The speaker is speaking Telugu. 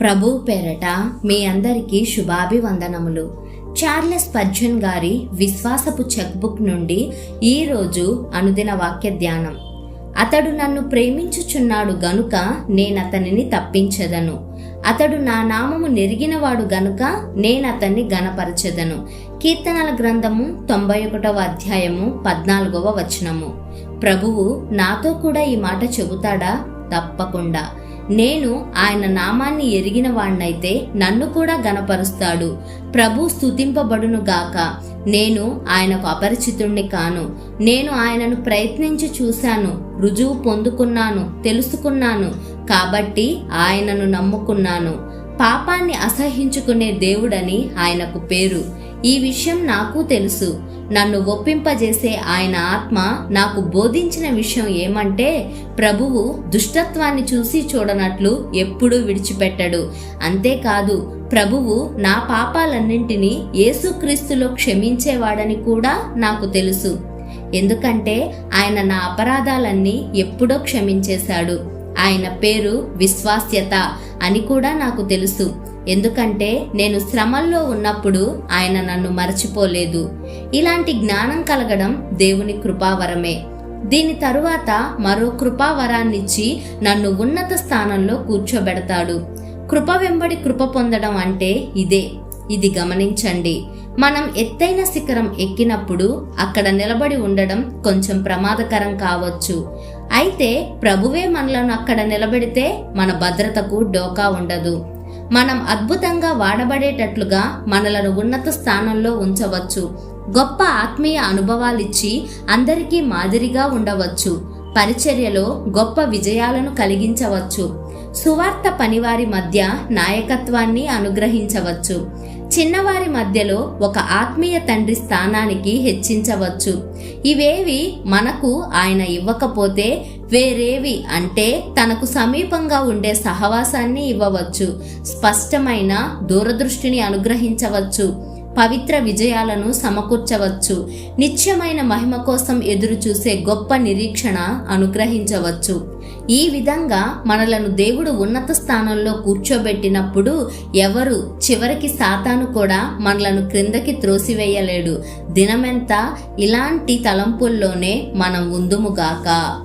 ప్రభు పేరట మీ అందరికీ శుభాభివందనములు. చార్లెస్ పర్జన్ గారి విశ్వాసపు చెక్బుక్ నుండి ఈరోజు అనుదిన వాక్య ధ్యానం. అతడు నన్ను ప్రేమించుచున్నాడు గనుక నేనతనిని తప్పించదను. అతడు నా నామము నెరిగినవాడు గనుక నేనతన్ని గనపరచెదను కీర్తనల గ్రంథము తొంభై ఒకటవ అధ్యాయము పద్నాలుగవ వచనము. ప్రభువు నాతో కూడా ఈ మాట చెబుతాడా? తప్పకుండా. నేను ఆయన నామాన్ని ఎరిగిన వాణ్ణైతే నన్ను కూడా గనపరుస్తాడు ప్రభు స్తుతింపబడును గాక. నేను ఆయనకు అపరిచితుణ్ణి కాను. నేను ఆయనను ప్రయత్నించి చూశాను. రుజువు పొందుకున్నాను. తెలుసుకున్నాను. కాబట్టి ఆయనను నమ్ముకున్నాను. పాపాన్ని అసహించుకునే దేవుడని ఆయనకు పేరు. ఈ విషయం నాకు తెలుసు. నన్ను ఒప్పింపజేసే ఆయన ఆత్మ నాకు బోధించిన విషయం ఏమంటే ప్రభువు దుష్టత్వాన్ని చూసి చూడనట్లు ఎప్పుడూ విడిచిపెట్టడు. అంతేకాదు ప్రభువు నా పాపాలన్నింటినీ యేసుక్రీస్తులో క్షమించేవాడని కూడా నాకు తెలుసు. ఎందుకంటే ఆయన నా అపరాధాలన్నీ ఎప్పుడో క్షమించేశాడు. ఆయన పేరు విశ్వాస్యత అని కూడా నాకు తెలుసు. ఎందుకంటే నేను శ్రమల్లో ఉన్నప్పుడు ఆయన నన్ను మరచిపోలేదు. ఇలాంటి జ్ఞానం కలగడం దేవుని కృపావరమే. దీని తరువాత మరో కృపావరాన్నిచ్చి నన్ను ఉన్నత స్థానంలో కూర్చోబెడతాడు. కృప వెంబడి కృప పొందడం అంటే ఇదే. ఇది గమనించండి. మనం ఎత్తైన శిఖరం ఎక్కినప్పుడు అక్కడ నిలబడి ఉండడం కొంచెం ప్రమాదకరం కావచ్చు. అయితే ప్రభువే మనలను అక్కడ నిలబెడితే మన భద్రతకు డోకా ఉండదు. మనం అద్భుతంగా వాడబడేటట్లుగా మనలను ఉన్నత స్థానంలో ఉంచవచ్చు. గొప్ప ఆత్మీయ అనుభవాలిచ్చి అందరికీ మాదిరిగా ఉండవచ్చు. పరిచర్యలో గొప్ప విజయాలను కలిగించవచ్చు. సువార్త పనివారి మధ్య నాయకత్వాన్ని అనుగ్రహించవచ్చు. చిన్నవారి మధ్యలో ఒక ఆత్మీయ తండ్రి స్థానానికి హెచ్చించవచ్చు. ఇవేవి మనకు ఆయన ఇవ్వకపోతే వేరేవి అంటే తనకు సమీపంగా ఉండే సహవాసాన్ని ఇవ్వవచ్చు. స్పష్టమైన దూరదృష్టిని అనుగ్రహించవచ్చు. పవిత్ర విజయాలను సమకూర్చవచ్చు. నిత్యమైన మహిమ కోసం ఎదురుచూసే గొప్ప నిరీక్షణ అనుగ్రహించవచ్చు. ఈ విధంగా మనలను దేవుడు ఉన్నత స్థానంలో కూర్చోబెట్టినప్పుడు ఎవరు చివరికి సాతాను కూడా మనలను క్రిందకి త్రోసివేయలేడు. దినమెంతా ఇలాంటి తలంపుల్లోనే మనం ఉందుముగాక